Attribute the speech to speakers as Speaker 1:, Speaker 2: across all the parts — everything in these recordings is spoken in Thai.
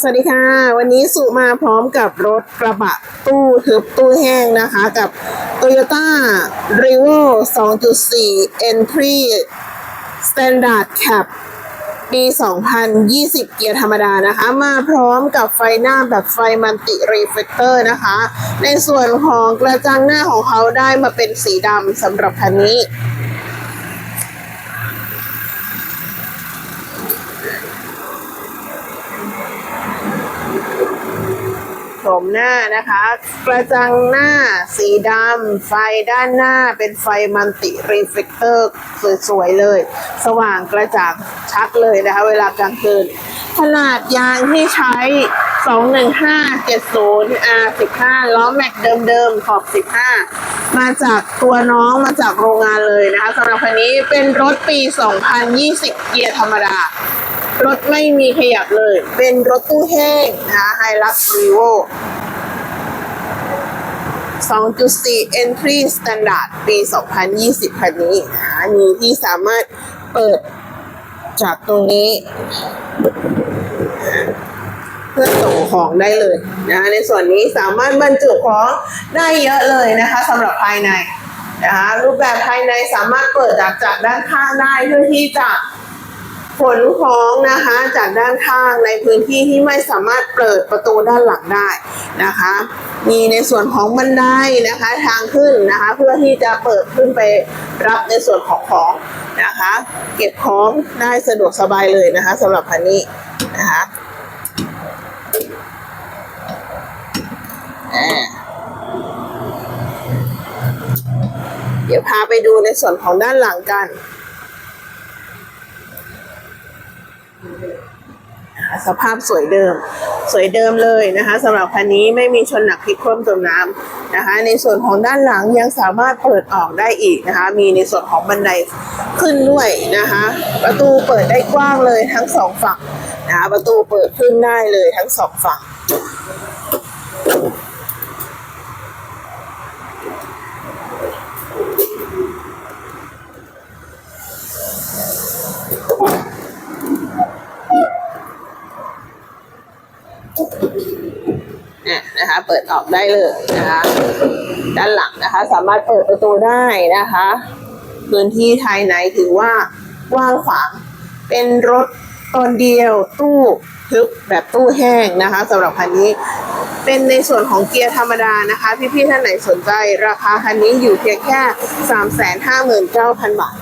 Speaker 1: สวัสดีค่ะ วันนี้สุมาพร้อมกับรถกระบะตู้ทึบตู้แห้งนะคะกับ Toyota r e v o 2.4 Entry Standard Cap ปี 2020 เกียร์ธรรมดานะคะ มาพร้อมกับไฟหน้าแบบไฟมันติรีเฟกเตอร์นะคะ ในส่วนของกระจังหน้าของเขาได้มาเป็นสีดำสำหรับคันนี้ โฉมหน้านะคะ กระจังหน้าสีดำไฟด้านหน้าเป็นไฟมัลติรีเฟกเตอร์สวยๆเลย สว่างกระจ่างชัดเลยนะคะ เวลากลางคืน ขนาดยางที่ใช้ 21570 R15 ล้อแม็กเดิมๆขอบ 15 มาจากตัวน้องมาจากโรงงานเลยนะคะสำหรับคันนี้เป็นรถปี 2020 เกียร์ธรรมดา รถไม่มีขยับเลย เป็นรถตู้แห้งนะคะไฮลักรีโว2.4 Entry Standard ปี 2020 คันนี้นะคะมีที่สามารถเปิดจากตรงนี้ เพื่อส่งของได้เลยนะคะในส่วนนี้สามารถบรรจุของได้เยอะเลยนะคะสำหรับภายในนะคะรูปแบบภายในสามารถเปิดจากจากด้านข้างได้เพื่อที่จะ ขนของนะคะจากด้านข้างในพื้นที่ที่ไม่สามารถเปิดประตูด้านหลังได้นะคะ มีในส่วนของบันไดนะคะทางขึ้นนะคะเพื่อที่จะเปิดขึ้นไปรับในส่วนของของนะคะ เก็บของได้สะดวกสบายเลยนะคะสำหรับคันนี้นะคะเดี๋ยวพาไปดูในส่วนของด้านหลังกัน สภาพสวยเดิม สวยเดิมเลยนะคะสำหรับคันนี้ไม่มีชนหนักพลิกคว่ำจมน้ำนะคะ ในส่วนของด้านหลังยังสามารถเปิดออกได้อีกนะคะ มีในส่วนของบันไดขึ้นด้วยนะคะ ประตูเปิดได้กว้างเลยทั้งสองฝั่งนะคะประตูเปิดขึ้นได้เลยทั้งสองฝั่ง เปิดออกได้เลยนะคะด้านหลังนะคะ สามารถเปิดประตูได้นะคะพื้นที่ภายในถือว่ากว้างขวางเป็นรถตอนเดียวตู้ทึบแบบตู้แห้งนะคะสำหรับคันนี้เป็นในส่วนของเกียร์ธรรมดานะคะ พี่ๆท่านไหนสนใจ ราคาคันนี้อยู่เพียงแค่ 359,000 บาท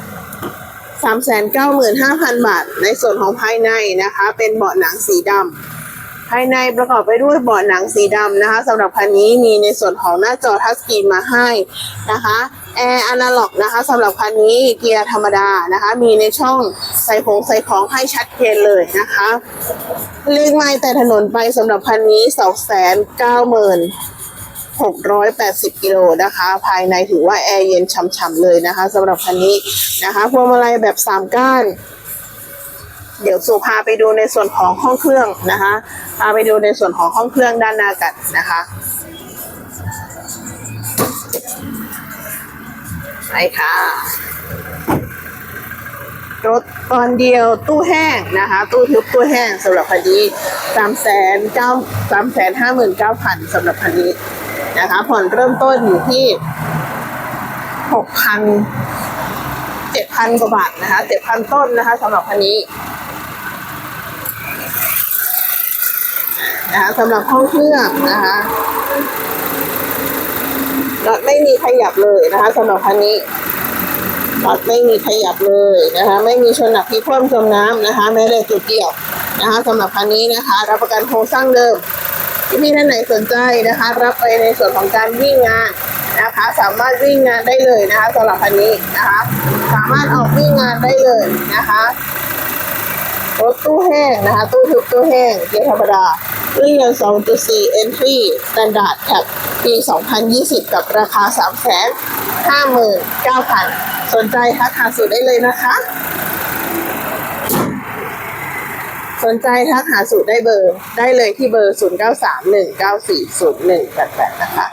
Speaker 1: 395,000 บาท ในส่วนของภายในนะคะ เป็นเบาะหนังสีดำ ภายในประกอบไปด้วยเบาะหนังสีดำนะคะสำหรับคันนี้มีในส่วนของหน้าจอทัชสกรีนมาให้นะคะแอร์อนาล็อกนะคะสำหรับคันนี้เกียร์ธรรมดานะคะ มีในช่องใส่ของใส่ของให้ชัดเจนเลยนะคะเลขไม้แต่ถนนไปสำหรับคันนี้สองแสนเก้าหมื่นหกร้อยแปดสิบกิโลนะคะ ภายในถือว่าแอร์เย็นฉ่ำๆเลยนะคะสำหรับคันนี้นะคะพวงมาลัยแบบสามก้าน เดี๋ยวสุพาไปดูในส่วนของห้องเครื่องนะคะพาไปดูในส่วนของห้องเครื่องด้านหน้ากันนะคะไปค่ะรถตอนเดียวตู้แห้งนะคะ ตู้ทึบตู้แห้งสำหรับคันนี้สามแสนเก้าสามแสนห้าหมื่นเก้าพันสำหรับคันนี้นะคะผ่อนเริ่มต้นอยู่ที่หกพันเจ็ดพันกว่าบาทนะคะเจ็ดพันต้นนะคะสำหรับคันนี้ นะคะสำหรับห้องเครื่องนะคะน็อตไม่มีขยับเลยนะคะสำหรับคันนี้น็อตไม่มีขยับเลยนะคะ ไม่มีชนหนักที่คว่ำจมน้ำนะคะ แม้แต่จุดเดียวนะคะสำหรับคันนี้นะคะ รับประกันโครงสร้างเดิมที่พี่ท่านไหนสนใจนะคะ รับไปในส่วนของการวิ่งงานนะคะ สามารถวิ่งงานได้เลยนะคะสำหรับคันนี้นะคะ สามารถออกวิ่งงานได้เลยนะคะรถตู้แห้งนะคะ ตู้ทึบตู้แห้งเกียร์ธรรมดา เรียน2.4 Entry Standard Cap ปี 2020 กับราคา 359,000 สนใจทักหาสูตรได้เลยนะคะ สนใจทักหาสูตรได้เบอร์ ได้เลยที่เบอร์ 0931940188 นะคะ